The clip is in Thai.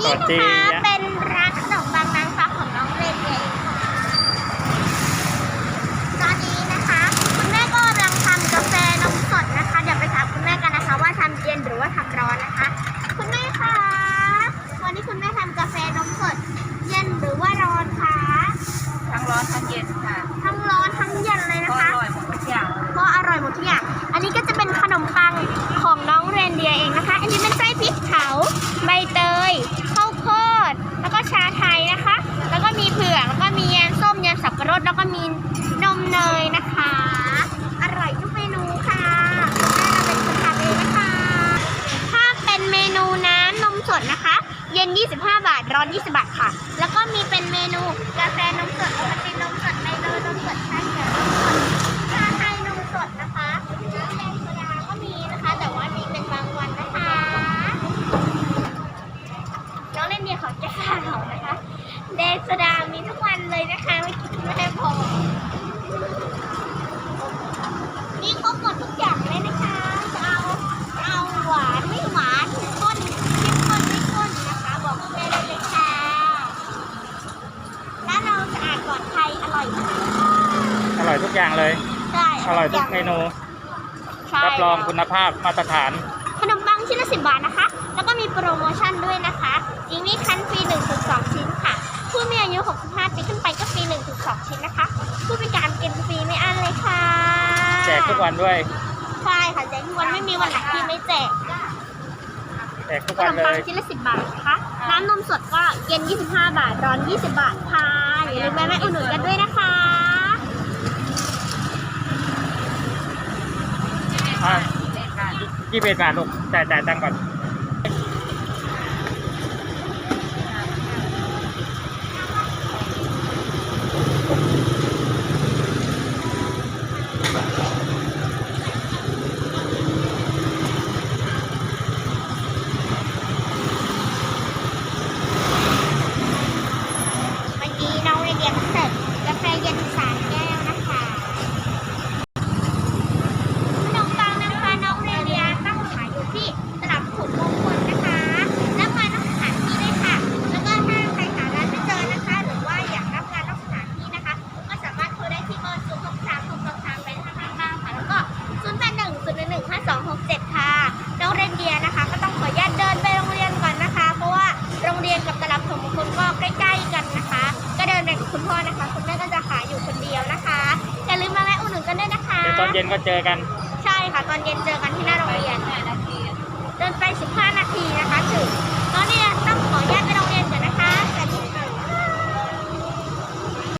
นี่สวัสดีนะคะนะเป็นร้านขนมบางนางฟ้าของน้องเรนเองค่ะตอนนี้นะคะ คุณแม่ก็กำลังทำกาแฟนมสดนะคะ เดี๋ยวไปถามคุณแม่กันนะคะ ว่าทำเย็นหรือว่าทำร้อนนะคะ คุณแม่คะวันนี้คุณแม่ทำกาแฟนมสด เย็นหรือว่าร้อนคะทั้งร้อนทั้งเย็นค่ะทั้งร้อนทั้งเย็นเลยนะก็อคะร่อยหมดทุกอย่างเลยเพราะอร่อยหมดทุกอย่าง อันนี้ก็จะเป็นขนมปังข 25 บาท ร้อน 20 บาทค่ะ แล้วก็มีเป็นเมนูกาแฟนมสดโอวัลตินนมสดไมโลนมสดชาเขียวนมสดชาไทยนมสดนะคะน้ำแดงโซดาก็มีนะคะ แต่ว่ามีเป็นบางวันนะคะ น้องเล่นเดียเขาจะข่าวนะคะ แดงโซดามีทุกวันเลยนะคะ ไม่คิดไม่พอนี่ครบหมดทุกอย่างเลยนะคะจะเอาจะเอาหวานไม่หวานข้นเข้มข้นไม่ข้นนะคะ บอกคุณแม่ได้เลยค่ะร้านเราสะอาดปลอดภัยอร่อยมาก อ ร่อยทุกอย่างเลย ใช่อร่อยทุกเมนูใช่รับรองคุณภาพมาตรฐาน ขนมปังชิ้นละสิบบาทนะคะ แล้วก็มีโปรโมชั่นด้วยนะคะยิงนี่คันฟรี1นถึงสชิ้นค่ะ ผู้มีอายุ 65 ปีขึ้นไปก็ฟรี1นถึงสชิ้นนะคะ ผู้พิการกินฟรีไม่อั้นเลยค่ะ แจกทุกวันด้วย ใช่ค่ะแจกทุกวันไม่มีวันไหนที่ไม่แจกแจกทุกขวันนมเลปังย ชิ้นละ10บาทนะคะ น้ำนมสดก็เย็น 25 บาท ร้อน 20 บาทค่ะอย่าลืมแวะมาอุดหนุนกันด้วยนะคะ อะ ยี่สิบเอ็ดบาทลูกจ่ายจ่ายตังค์ก่อน เมื่อกี้น้องเรียนเสร็จกาแฟเย็นสามแก้วนะคะ ขนมปังนะคะน้องเรเดียตั้งขายอยู่ที่ตลาดถูกมงคลนะคะรับงานนอกสถานที่ด้วยค่ะ แล้วก็ถ้าใครหาร้านไม่เจอนะคะ หรือว่าอยากรับงานนอกสถานที่นะคะ ก็สามารถโทรได้ที่เบอร์0 6 3 6 2 3ไปทางข้างๆค่ะ แล้วก็0 8 1 0 1 1 5 2 6 7 ค่ะ น้องเรนเดียนะคะ ก็ต้องขออนุญาตเดินไปโรงเรียนก่อนนะคะ เพราะว่าโรงเรียนกับตลาดถูกมงคลก็ใกล้ๆกันนะคะ ก็เดินไปกับคุณพ่อนะคะ คุณแม่ก็จะขายอยู่คนเดียวนะคะ อย่าลืมมาแวะอุดหนุนกันด้วยนะคะ เดี๋ยว ตอนเย็นก็เจอกัน ใช่ค่ะ ตอนเย็นเจอกันที่หน้าโรงเรียนห้านาทีเดินไป 15 นาทีนะคะถึง